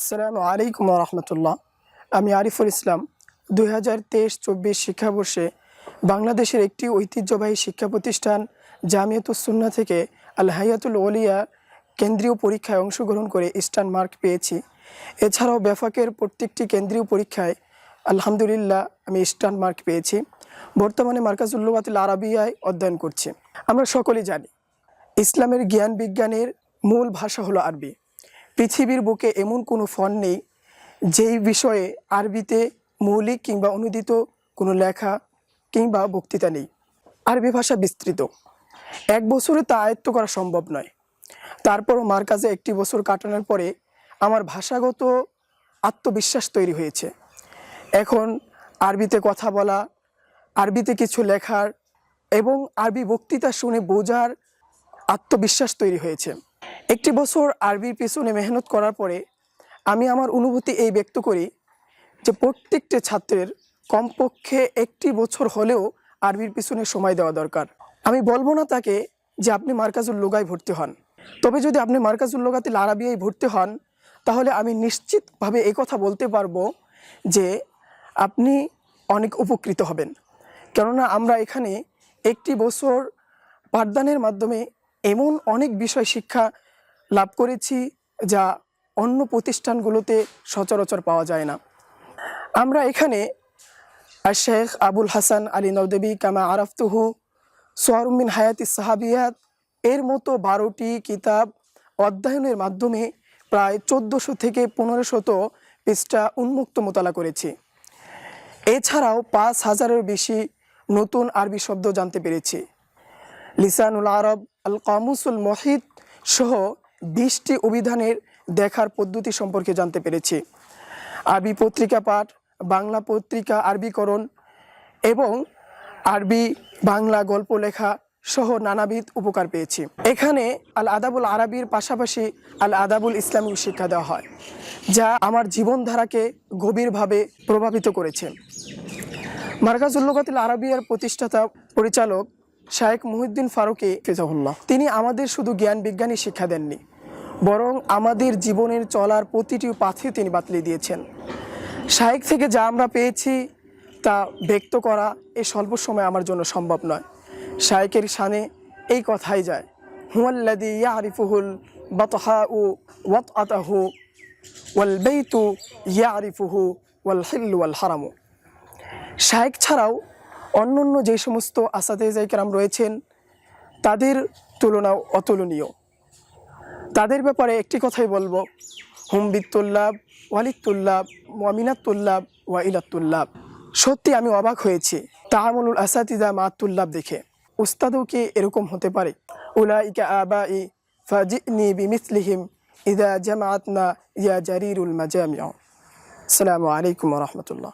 আসসালামু আলাইকুম রহমতুল্লাহ। আমি আরিফুল ইসলাম, দুই হাজার তেইশ চব্বিশ শিক্ষাবর্ষে বাংলাদেশের একটি ঐতিহ্যবাহী শিক্ষা প্রতিষ্ঠান জামিয়াতুসুন্না থেকে আল হায়াতুল ওলিয়া কেন্দ্রীয় পরীক্ষায় অংশগ্রহণ করে স্টান মার্ক পেয়েছি। এছাড়াও ব্যাফাকের প্রত্যেকটি কেন্দ্রীয় পরীক্ষায় আলহামদুলিল্লাহ আমি স্টান মার্ক পেয়েছি। বর্তমানে মার্কাজুল্লুবাতুল আরবিয়ায় অধ্যয়ন করছি। আমরা সকলেই জানি, ইসলামের জ্ঞান বিজ্ঞানের মূল ভাষা হলো আরবি। পৃথিবীর বুকে এমন কোনো ফন নেই যেই বিষয়ে আরবিতে মৌলিক কিংবা অনুদিত কোনো লেখা কিংবা বক্তৃতা নেই। আরবি ভাষা বিস্তৃত। এক বছরে তা আয়ত্ত করা সম্ভব নয়। তারপরও মার কাছে একটি বছর কাটানোর পরে আমার ভাষাগত আত্মবিশ্বাস তৈরি হয়েছে। এখন আরবিতে কথা বলা, আরবিতে কিছু লেখার এবং আরবি বক্তৃতা শুনে বোঝার আত্মবিশ্বাস তৈরি হয়েছে। একটি বছর আরবির পিছনে মেহনত করার পরে আমি আমার অনুভূতি এই ব্যক্ত করি যে প্রত্যেকটি ছাত্রের কমপক্ষে একটি বছর হলেও আরবির পিছনে সময় দেওয়া দরকার। আমি বলব না তাকে যে আপনি মার্কাজুল লোগায় ভর্তি হন। তবে যদি আপনি মার্কাজুল লোগাতিল আরবিয়ায় ভর্তি হন, তাহলে আমি নিশ্চিতভাবে এই কথা বলতে পারব যে আপনি অনেক উপকৃত হবেন। কেননা আমরা এখানে একটি বছর পাঠদানের মাধ্যমে এমন অনেক বিষয় শিক্ষা লাভ করেছি যা অন্য প্রতিষ্ঠানগুলোতে সচরাচর পাওয়া যায় না। আমরা এখানে শেখ আবুল হাসান আলী নওদেবী কামা আরাফতুহু সোয়ারুমিন হায়াতি সাহাবিয়াত, এর মতো বারোটি কিতাব অধ্যয়নের মাধ্যমে প্রায় চোদ্দোশো থেকে পনেরোশত পৃষ্ঠা উন্মুক্ত মোতালা করেছি। এছাড়াও পাঁচ হাজারের বেশি নতুন আরবি শব্দ জানতে পেরেছি। লিসানুল আরব আল কামুসুল মহিদ সহ বিশটি অভিধানের দেখার পদ্ধতি সম্পর্কে জানতে পেরেছি। আরবি পত্রিকা পাঠ, বাংলা পত্রিকা আরবিকরণ এবং আরবি বাংলা গল্প লেখা সহ নানাবিধ উপকার পেয়েছি। এখানে আল আদাবুল আরবির পাশাপাশি আল আদাবুল ইসলামিক শিক্ষা দেওয়া হয়, যা আমার জীবনধারাকে গভীরভাবে প্রভাবিত করেছে। মার্কাজুল্লকাতিল আরবিয়ার প্রতিষ্ঠাতা পরিচালক শায়েক মুহিউদ্দিন ফারুকি ফিজাহুল্লাহ তিনি আমাদের শুধু জ্ঞান বিজ্ঞানী শিক্ষা দেননি বরং আমাদের জীবনের চলার প্রতিটি পাথে তিনি বাতলে দিয়েছেন। শায়েক থেকে যা আমরা পেয়েছি তা ব্যক্ত করা এই স্বল্প সময় আমার জন্য সম্ভব নয়। শায়েকের শানে এই কথাই যায় হুয়াল্লাদি ইয়ারিফুহুল বাতহা উ ওয়াত আতাহু ওয়াল বেইতু ইয়ারিফুহু ওয়াল হিল্লু ওয়াল হারামু। শায়েক ছাড়াও অন্য অন্য যে সমস্ত আসাদেজাইকারাম রয়েছেন, তাদের তুলনাও অতুলনীয়। তাদের ব্যাপারে একটি কথাই বলব। হুমবিতুল্লাব ওয়ালিদুল্লাব ওয়া ইলাতুল্লাব সত্যি আমি অবাক হয়েছি। তাহামুল আসাতিদা মাতুল্লাব দেখে। উস্তাদও কি এরকম হতে পারে? উলাইকা আবা ই ফাজিনি বিমিসলিহিম ইদা জামাতনা ইয়া জারিরুল মাজামিয়া আসসালামু আলাইকুম রহমতুল্লাহ।